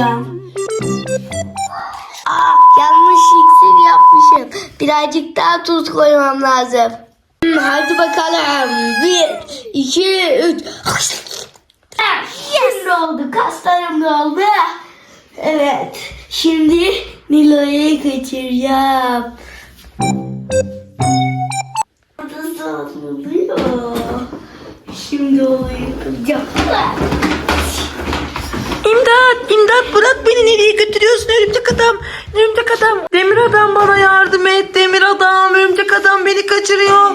yapacağım. Aa, yanlış iksir yapmışım. Birazcık daha tuz koymam lazım. Hmm, Hadi bakalım. Bir, iki, üç. Yes oldu. Kaslarım doldu. Evet. Şimdi Nilo'yu kaçıracağım. Burada sallanıyor. Şimdi olayı kıracağım. İmdat, imdat bırak beni nereye götürüyorsun örümcek adam? Örümcek adam. Demir adam bana yardım et. Demir adam, örümcek adam beni kaçırıyor.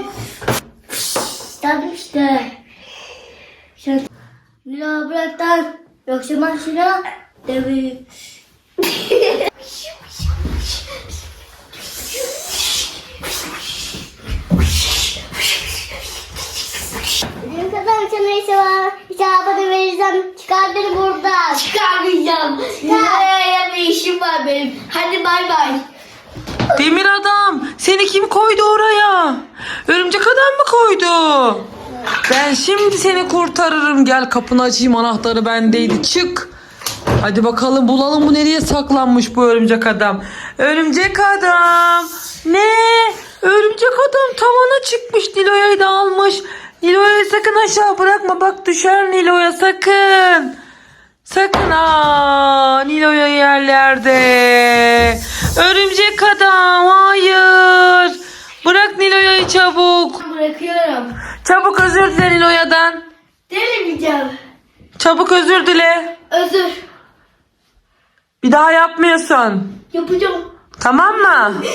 Tabii işte. Sen Nilo bırak lan. Yoksa ben sana devi. Benim kadar sana var. Hesabını verirsem çıkar beni buradan. Nilo'ya bir işim var benim. Hadi bay bay. Demir adam, seni kim koydu oraya? Örümcek adam mı koydu? Ben şimdi seni kurtarırım. Gel kapını açayım anahtarı bendeydi. Çık. Hadi bakalım bulalım bu nereye saklanmış bu örümcek adam. Örümcek adam. Ne? Örümcek adam tavana çıkmış. Nilo'yu da almış. Nilo'yu sakın aşağı bırakma. Bak düşer Nilo'ya sakın. Sakın aa Nilo'ya yerlerde. Örümcek adam hayır. Bırak Nilo'yu çabuk. Bırakıyorum. Çabuk özür dile Nilo'yadan. Denemeyeceğim. Çabuk özür dile. Özür. Bir daha yapmıyorsun. Yapacağım. Tamam mı?